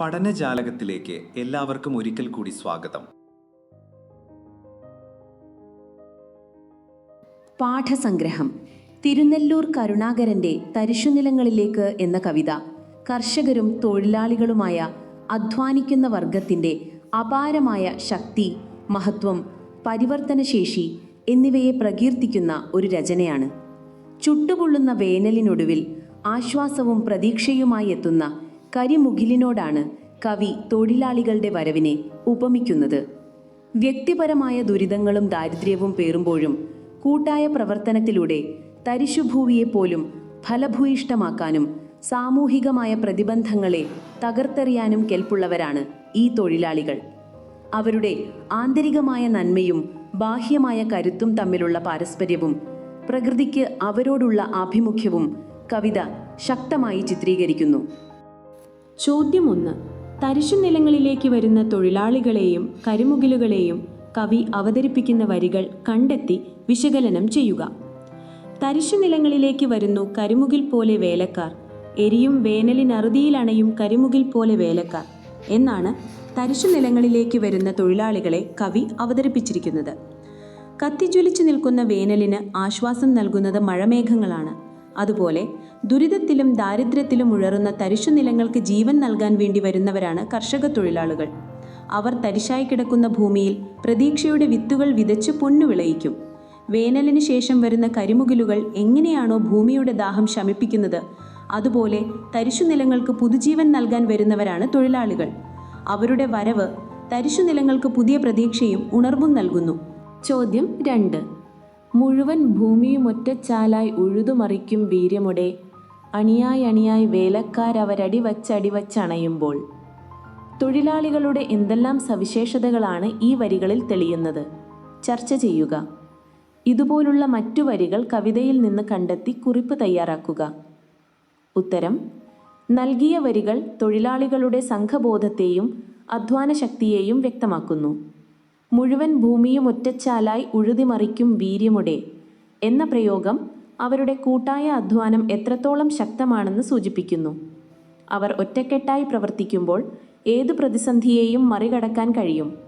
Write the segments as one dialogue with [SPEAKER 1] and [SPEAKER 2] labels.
[SPEAKER 1] പഠനജാലകത്തിലേക്ക് എല്ലാവർക്കും ഒരിക്കൽ കൂടി സ്വാഗതം.
[SPEAKER 2] പാഠസംഗ്രഹം. തിരുനെല്ലൂർ കരുണാകരന്റെ തരിശുനിലങ്ങളിലേക്ക് എന്ന കവിത. കർഷകരും തൊഴിലാളികളുമായ അധ്വാനിക്കുന്ന വർഗത്തിന്റെ അപാരമായ ശക്തി മഹത്വം പരിവർത്തനശേഷി എന്നിവയെ പ്രകീർത്തിക്കുന്ന ഒരു രചനയാണ്. ചുട്ടുപൊള്ളുന്ന വേനലിനൊടുവിൽ ആശ്വാസവും പ്രതീക്ഷയുമായി എത്തുന്ന കരിമുകിലിനോടാണ് കവി തൊഴിലാളികളുടെ വരവിനെ ഉപമിക്കുന്നത്. വ്യക്തിപരമായ ദുരിതങ്ങളും ദാരിദ്ര്യവും പേറുമ്പോഴും കൂട്ടായ പ്രവർത്തനത്തിലൂടെ തരിശുഭൂവിയെപ്പോലും ഫലഭൂയിഷ്ടമാക്കാനും സാമൂഹികമായ പ്രതിബന്ധങ്ങളെ തകർത്തെറിയാനും കെൽപ്പുള്ളവരാണ് ഈ തൊഴിലാളികൾ. അവരുടെ ആന്തരികമായ നന്മയും ബാഹ്യമായ കരുത്തും തമ്മിലുള്ള പാരസ്പര്യവും പ്രകൃതിക്ക് അവരോടുള്ള ആഭിമുഖ്യവും കവിത ശക്തമായി ചിത്രീകരിക്കുന്നു.
[SPEAKER 3] ചോദ്യം ഒന്ന് തരിശു നിലങ്ങളിലേക്ക് വരുന്ന തൊഴിലാളികളെയും കരിമുകിലുകളെയും കവി അവതരിപ്പിക്കുന്ന വരികൾ കണ്ടെത്തി വിശകലനം ചെയ്യുക. തരിശു നിലങ്ങളിലേക്ക് വരുന്നു കരിമുകിൽ പോലെ വേലക്കാർ. എരിയും വേനലിനറുതിയിലണയും കരിമുകിൽ പോലെ വേലക്കാർ എന്നാണ് തരിശു നിലങ്ങളിലേക്ക് വരുന്ന തൊഴിലാളികളെ കവി അവതരിപ്പിച്ചിരിക്കുന്നത്. കത്തിജ്വലിച്ചു നിൽക്കുന്ന വേനലിന് ആശ്വാസം നൽകുന്നത് മഴമേഘങ്ങളാണ്. അതുപോലെ ദുരിതത്തിലും ദാരിദ്ര്യത്തിലും ഉഴറുന്ന തരിശുനിലങ്ങൾക്ക് ജീവൻ നൽകാൻ വേണ്ടി വരുന്നവരാണ് കർഷക തൊഴിലാളികൾ. അവർ തരിശായി കിടക്കുന്ന ഭൂമിയിൽ പ്രതീക്ഷയുടെ വിത്തുകൾ വിതച്ച് പൊന്നു വിളയിക്കും. വേനലിന് ശേഷം വരുന്ന കരിമുകിലുകൾ എങ്ങനെയാണോ ഭൂമിയുടെ ദാഹം ശമിപ്പിക്കുന്നത് അതുപോലെ തരിശുനിലങ്ങൾക്ക് പുതുജീവൻ നൽകാൻ വരുന്നവരാണ് തൊഴിലാളികൾ. അവരുടെ വരവ് തരിശുനിലങ്ങൾക്ക് പുതിയ പ്രതീക്ഷയും ഉണർവും നൽകുന്നു. ചോദ്യം രണ്ട്. മുഴുവൻ ഭൂമിയും ഒറ്റച്ചാലായി ഉഴുതുമറിക്കും വീര്യമുടെ. അണിയായി അണിയായി വേലക്കാരവരടി വച്ചടി വച്ചണയുമ്പോൾ തൊഴിലാളികളുടെ എന്തെല്ലാം സവിശേഷതകളാണ് ഈ വരികളിൽ തെളിയുന്നത്? ചർച്ച ചെയ്യുക. ഇതുപോലുള്ള മറ്റു വരികൾ കവിതയിൽ നിന്ന് കണ്ടെത്തി കുറിപ്പ് തയ്യാറാക്കുക. ഉത്തരം. നൽകിയ വരികൾ തൊഴിലാളികളുടെ സംഘബോധത്തെയും അധ്വാന ശക്തിയെയും വ്യക്തമാക്കുന്നു. മുഴുവൻ ഭൂമിയും ഒറ്റച്ചാലായി ഉഴുതിമറിക്കും വീര്യമുടെ എന്ന പ്രയോഗം അവരുടെ കൂട്ടായ അധ്വാനം എത്രത്തോളം ശക്തമാണെന്ന് സൂചിപ്പിക്കുന്നു. അവർ ഒറ്റക്കെട്ടായി പ്രവർത്തിക്കുമ്പോൾ ഏത് പ്രതിസന്ധിയെയും മറികടക്കാൻ കഴിയും.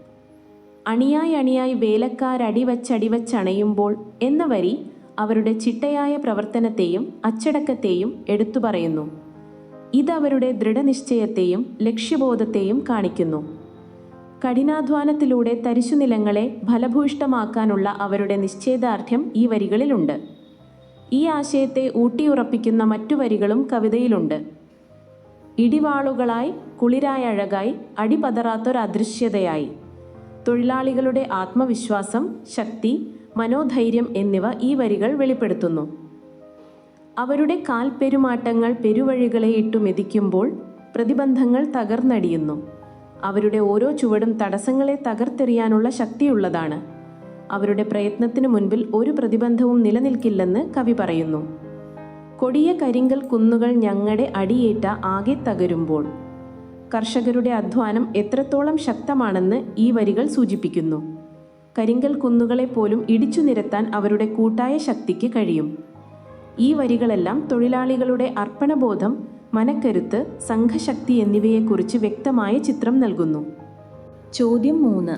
[SPEAKER 3] അണിയായി അണിയായി വേലക്കാരടിവച്ചടിവച്ചണയുമ്പോൾ എന്ന വരി അവരുടെ ചിട്ടയായ പ്രവർത്തനത്തെയും അച്ചടക്കത്തെയും എടുത്തു പറയുന്നു. ഇതവരുടെ ദൃഢനിശ്ചയത്തെയും ലക്ഷ്യബോധത്തെയും കാണിക്കുന്നു. കഠിനാധ്വാനത്തിലൂടെ തരിശുനിലങ്ങളെ ഫലഭൂയിഷ്ടമാക്കാനുള്ള അവരുടെ നിശ്ചയദാർഢ്യം ഈ വരികളിലുണ്ട്. ഈ ആശയത്തെ ഊട്ടിയുറപ്പിക്കുന്ന മറ്റു വരികളും കവിതയിലുണ്ട്. ഇടിവാളുകളായി കുളിരായ അഴകായി അടിപതറാത്തൊരദൃശ്യതയായി. തൊഴിലാളികളുടെ ആത്മവിശ്വാസം ശക്തി മനോധൈര്യം എന്നിവ ഈ വരികൾ വെളിപ്പെടുത്തുന്നു. അവരുടെ കാൽപ്പെരുമാറ്റങ്ങൾ പെരുവഴികളെ ഇട്ടു മെതിക്കുമ്പോൾ പ്രതിബന്ധങ്ങൾ തകർന്നടിയുന്നു. അവരുടെ ഓരോ ചുവടും തടസ്സങ്ങളെ തകർത്തെറിയാനുള്ള ശക്തിയുള്ളതാണ്. അവരുടെ പ്രയത്നത്തിന് മുൻപിൽ ഒരു പ്രതിബന്ധവും നിലനിൽക്കില്ലെന്ന് കവി പറയുന്നു. കൊടിയ കരിങ്കൽ കുന്നുകൾ ഞങ്ങളുടെ അടിയേറ്റ ആകെ തകരുമ്പോൾ കർഷകരുടെ അധ്വാനം എത്രത്തോളം ശക്തമാണെന്ന് ഈ വരികൾ സൂചിപ്പിക്കുന്നു. കരിങ്കൽ കുന്നുകളെ പോലും ഇടിച്ചു നിരത്താൻ അവരുടെ കൂട്ടായ ശക്തിക്ക് കഴിയും. ഈ വരികളെല്ലാം തൊഴിലാളികളുടെ അർപ്പണബോധം മനക്കരുത്ത് സംഘശക്തി എന്നിവയെക്കുറിച്ച് വ്യക്തമായ ചിത്രം നൽകുന്നു. ചോദ്യം മൂന്ന്.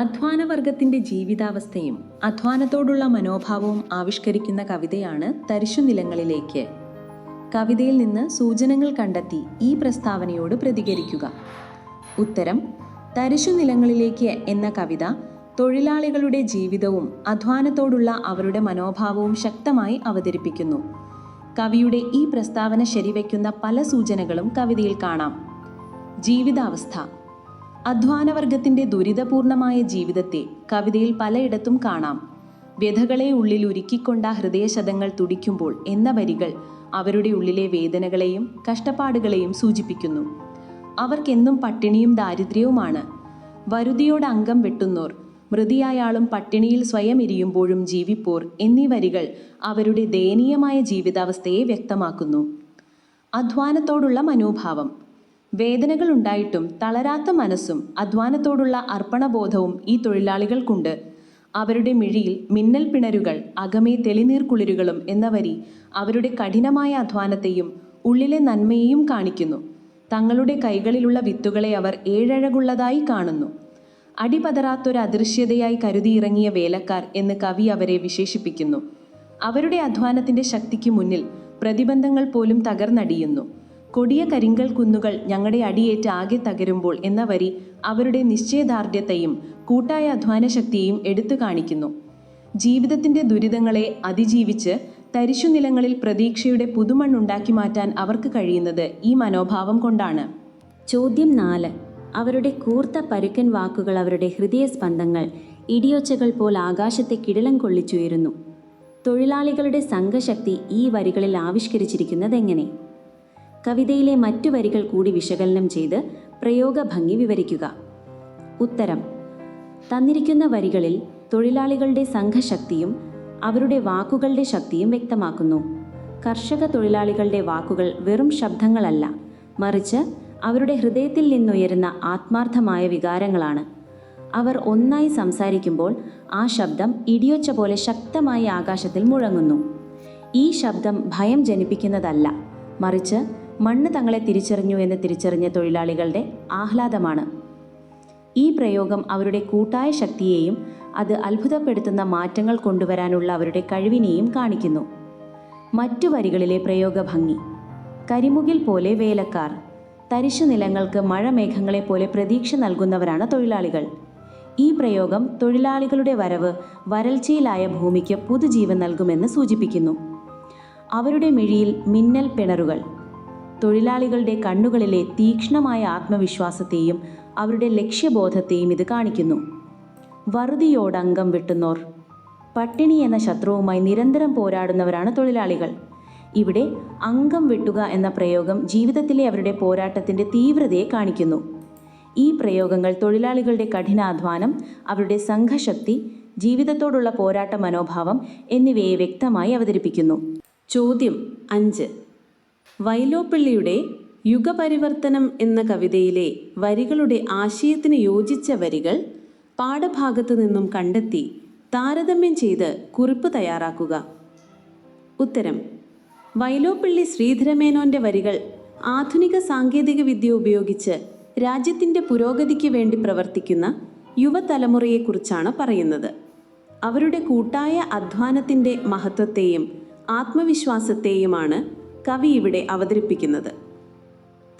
[SPEAKER 3] അധ്വാനവർഗത്തിന്റെ ജീവിതാവസ്ഥയും അധ്വാനത്തോടുള്ള മനോഭാവവും ആവിഷ്കരിക്കുന്ന കവിതയാണ് തരിശുനിലങ്ങളിലേക്ക്. കവിതയിൽ നിന്ന് സൂചനകൾ കണ്ടെത്തി ഈ പ്രസ്താവനയോട് പ്രതികരിക്കുക. ഉത്തരം തരിശുനിലങ്ങളിലേക്ക് എന്ന കവിത തൊഴിലാളികളുടെ ജീവിതവും അധ്വാനത്തോടുള്ള അവരുടെ മനോഭാവവും ശക്തമായി അവതരിപ്പിക്കുന്നു. കവിയുടെ ഈ പ്രസ്താവന ശരിവയ്ക്കുന്ന പല സൂചനകളും കവിതയിൽ കാണാം. ജീവിതാവസ്ഥ. അധ്വാനവർഗത്തിന്റെ ദുരിതപൂർണമായ ജീവിതത്തെ കവിതയിൽ പലയിടത്തും കാണാം. വ്യഥകളെ ഉള്ളിൽ ഉരുക്കിക്കൊണ്ട ഹൃദയശതങ്ങൾ തുടിക്കുമ്പോൾ എന്ന വരികൾ അവരുടെ ഉള്ളിലെ വേദനകളെയും കഷ്ടപ്പാടുകളെയും സൂചിപ്പിക്കുന്നു. അവർക്കെന്നും പട്ടിണിയും ദാരിദ്ര്യവുമാണ്. വരുതിയോട് അംഗം വെട്ടുന്നോർ മൃതിയായാളും പട്ടിണിയിൽ സ്വയം ഇരിയുമ്പോഴും ജീവിപ്പോർ എന്നീ വരികൾ അവരുടെ ദയനീയമായ ജീവിതാവസ്ഥയെ വ്യക്തമാക്കുന്നു. അധ്വാനത്തോടുള്ള മനോഭാവം. വേദനകൾ ഉണ്ടായിട്ടും തളരാത്ത മനസ്സും അധ്വാനത്തോടുള്ള അർപ്പണബോധവും ഈ തൊഴിലാളികൾക്കുണ്ട്. അവരുടെ മിഴിയിൽ മിന്നൽ പിണരുകൾ അകമേ തെളിനീർ കുളിരുകളും എന്ന വരി അവരുടെ കഠിനമായ അധ്വാനത്തെയും ഉള്ളിലെ നന്മയെയും കാണിക്കുന്നു.
[SPEAKER 2] തങ്ങളുടെ കൈകളിലുള്ള വിത്തുകളെ അവർ ഏഴഴകുള്ളതായി കാണുന്നു. അടിപതറാത്തൊരു അദൃശ്യതയായി കരുതിയിറങ്ങിയ വേലക്കാർ എന്ന് കവി അവരെ വിശേഷിപ്പിക്കുന്നു. അവരുടെ അധ്വാനത്തിന്റെ ശക്തിക്ക് മുന്നിൽ പ്രതിബന്ധങ്ങൾ പോലും തകർന്നടിയുന്നു. കൊടിയ കരിങ്കൽ കുന്നുകൾ ഞങ്ങളുടെ അടിയേറ്റ് ആകെ തകരുമ്പോൾ എന്ന വരി അവരുടെ നിശ്ചയദാർഢ്യത്തെയും കൂട്ടായ അധ്വാന ശക്തിയെയും എടുത്തു കാണിക്കുന്നു. ജീവിതത്തിന്റെ ദുരിതങ്ങളെ അതിജീവിച്ച് തരിശുനിലങ്ങളിൽ പ്രതീക്ഷയുടെ പുതുമണ്ണുണ്ടാക്കി മാറ്റാൻ അവർക്ക് കഴിയുന്നത് ഈ മനോഭാവം കൊണ്ടാണ്.
[SPEAKER 4] ചോദ്യം നാല്. അവരുടെ കൂർത്ത പരുക്കൻ വാക്കുകൾ അവരുടെ ഹൃദയസ്പന്ദങ്ങൾ ഇടിയൊച്ചകൾ പോൽ ആകാശത്തെ കിടിലം കൊള്ളിച്ചുയരുന്നു. തൊഴിലാളികളുടെ സംഘശക്തി ഈ വരികളിൽ ആവിഷ്കരിച്ചിരിക്കുന്നത് എങ്ങനെ കവിതയിലെ മറ്റു വരികൾ കൂടി വിശകലനം ചെയ്ത് പ്രയോഗഭംഗി വിവരിക്കുക. ഉത്തരം. തന്നിരിക്കുന്ന വരികളിൽ തൊഴിലാളികളുടെ സംഘശക്തിയും അവരുടെ വാക്കുകളുടെ ശക്തിയും വ്യക്തമാക്കുന്നു. കർഷക തൊഴിലാളികളുടെ വാക്കുകൾ വെറും ശബ്ദങ്ങളല്ല മറിച്ച് അവരുടെ ഹൃദയത്തിൽ നിന്നുയരുന്ന ആത്മാർത്ഥമായ വികാരങ്ങളാണ്. അവർ ഒന്നായി സംസാരിക്കുമ്പോൾ ആ ശബ്ദം ഇടിയൊച്ച പോലെ ശക്തമായി ആകാശത്തിൽ മുഴങ്ങുന്നു. ഈ ശബ്ദം ഭയം ജനിപ്പിക്കുന്നതല്ല മറിച്ച് മണ്ണ് തങ്ങളെ തിരിച്ചറിഞ്ഞു എന്ന് തിരിച്ചറിഞ്ഞ തൊഴിലാളികളുടെ ആഹ്ലാദമാണ്. ഈ പ്രയോഗം അവരുടെ കൂട്ടായ ശക്തിയെയും അത് അത്ഭുതപ്പെടുത്തുന്ന മാറ്റങ്ങൾ കൊണ്ടുവരാനുള്ള അവരുടെ കഴിവിനെയും കാണിക്കുന്നു. മറ്റു വരികളിലെ പ്രയോഗഭംഗി. കരിമുകിൽ പോലെ വേലക്കാർ. തരിശു നിലങ്ങൾക്ക് മഴമേഘങ്ങളെ പോലെ പ്രതീക്ഷ നൽകുന്നവരാണ് തൊഴിലാളികൾ. ഈ പ്രയോഗം തൊഴിലാളികളുടെ വരവ് വരൾച്ചയിലായ ഭൂമിക്ക് പുതുജീവൻ നൽകുമെന്ന് സൂചിപ്പിക്കുന്നു. അവരുടെ മിഴിയിൽ മിന്നൽ പിണറുകൾ. തൊഴിലാളികളുടെ കണ്ണുകളിലെ തീക്ഷ്ണമായ ആത്മവിശ്വാസത്തെയും അവരുടെ ലക്ഷ്യബോധത്തെയും ഇത് കാണിക്കുന്നു. വറുതിയോടങ്കം വെട്ടുന്നോർ. പട്ടിണി എന്ന ശത്രുവുമായി നിരന്തരം പോരാടുന്നവരാണ് തൊഴിലാളികൾ. ഇവിടെ അംഗം വെട്ടുക എന്ന പ്രയോഗം ജീവിതത്തിലെ അവരുടെ പോരാട്ടത്തിന്റെ തീവ്രതയെ കാണിക്കുന്നു. ഈ പ്രയോഗങ്ങൾ തൊഴിലാളികളുടെ കഠിനാധ്വാനം അവരുടെ സംഘശക്തി ജീവിതത്തോടുള്ള പോരാട്ട മനോഭാവം എന്നിവയെ വ്യക്തമായി അവതരിപ്പിക്കുന്നു.
[SPEAKER 3] ചോദ്യം അഞ്ച്. വൈലോപ്പിള്ളിയുടെ യുഗപരിവർത്തനം എന്ന കവിതയിലെ വരികളുടെ ആശയത്തിന് യോജിച്ച വരികൾ പാഠഭാഗത്തു നിന്നും കണ്ടെത്തി താരതമ്യം ചെയ്ത് കുറിപ്പ് തയ്യാറാക്കുക. ഉത്തരം വൈലോപ്പിള്ളി ശ്രീധരമേനോന്റെ വരികൾ ആധുനിക സാങ്കേതിക വിദ്യ ഉപയോഗിച്ച് രാജ്യത്തിന്റെ പുരോഗതിക്ക് വേണ്ടി പ്രവർത്തിക്കുന്ന യുവതലമുറയെക്കുറിച്ചാണ് പറയുന്നത്. അവരുടെ കൂട്ടായ അധ്വാനത്തിന്റെ മഹത്വത്തെയും ആത്മവിശ്വാസത്തെയുമാണ് കവി ഇവിടെ അവതരിപ്പിക്കുന്നത്.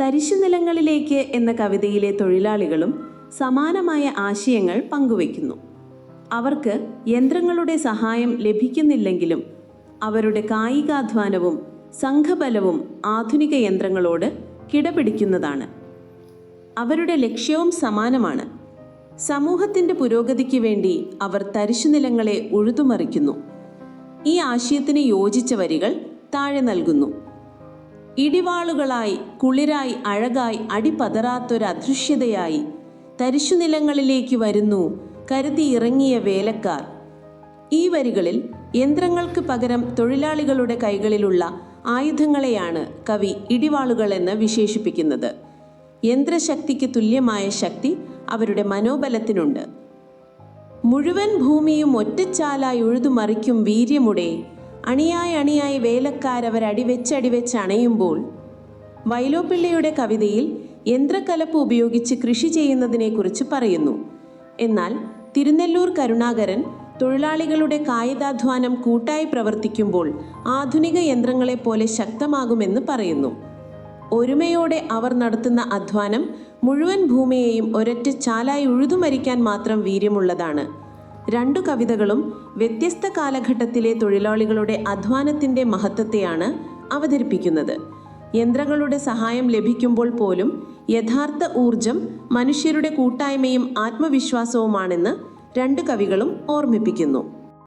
[SPEAKER 3] തരിശുനിലങ്ങളിലേക്ക് എന്ന കവിതയിലെ തൊഴിലാളികളും സമാനമായ ആശയങ്ങൾ പങ്കുവയ്ക്കുന്നു. അവർക്ക് യന്ത്രങ്ങളുടെ സഹായം ലഭിക്കുന്നില്ലെങ്കിലും അവരുടെ കായികാധ്വാനവും സംഘബലവും ആധുനിക യന്ത്രങ്ങളോട് കിടപിടിക്കുന്നതാണ്. അവരുടെ ലക്ഷ്യവും സമാനമാണ്. സമൂഹത്തിന്റെ പുരോഗതിക്ക് വേണ്ടി അവർ തരിശുനിലങ്ങളെ ഉഴുതുമറിക്കുന്നു. ഈ ആശയത്തിന് യോജിച്ച വരികൾ താഴെ നൽകുന്നു. ഇടിവാളുകളായി കുളിരായി അഴകായി അടിപതറാത്തൊരു അദൃശ്യതയായി തരിശുനിലങ്ങളിലേക്ക് വരുന്നു കരുതി ഇറങ്ങിയ വേലക്കാർ. ഈ വരികളിൽ യന്ത്രങ്ങൾക്ക് പകരം തൊഴിലാളികളുടെ കൈകളിലുള്ള ആയുധങ്ങളെയാണ് കവി ഇടിവാളുകൾ എന്ന് വിശേഷിപ്പിക്കുന്നത്. യന്ത്രശക്തിക്ക് തുല്യമായ ശക്തി അവരുടെ മനോബലത്തിനുണ്ട്. മുഴുവൻ ഭൂമിയും ഒറ്റച്ചാലായി ഉഴുതുമറിക്കും വീര്യമുടെ അണിയായി അണിയായി വേലക്കാരവരടിവെച്ചടിവെച്ച് അണയുമ്പോൾ വൈലോപ്പിള്ളിയുടെ കവിതയിൽ യന്ത്രക്കലപ്പ് ഉപയോഗിച്ച് കൃഷി ചെയ്യുന്നതിനെക്കുറിച്ച് പറയുന്നു. എന്നാൽ തിരുനെല്ലൂർ കരുണാകരൻ തൊഴിലാളികളുടെ കായികാധ്വാനം കൂട്ടായി പ്രവർത്തിക്കുമ്പോൾ ആധുനിക യന്ത്രങ്ങളെ പോലെ ശക്തമാകുമെന്ന് പറയുന്നു. ഒരുമയോടെ അവർ നടത്തുന്ന അധ്വാനം മുഴുവൻ ഭൂമിയെയും ഒരൊറ്റ ചാലായി ഉഴുതുമരിക്കാൻ മാത്രം വീര്യമുള്ളതാണ്. രണ്ടു കവിതകളും വ്യത്യസ്ത കാലഘട്ടത്തിലെ തൊഴിലാളികളുടെ അധ്വാനത്തിന്റെ മഹത്വത്തെയാണ് അവതരിപ്പിക്കുന്നത്. യന്ത്രങ്ങളുടെ സഹായം ലഭിക്കുമ്പോൾ പോലും യഥാർത്ഥ ഊർജം മനുഷ്യരുടെ കൂട്ടായ്മയും ആത്മവിശ്വാസവുമാണെന്ന് രണ്ട് കവികളും ഓർമ്മിപ്പിക്കുന്നു.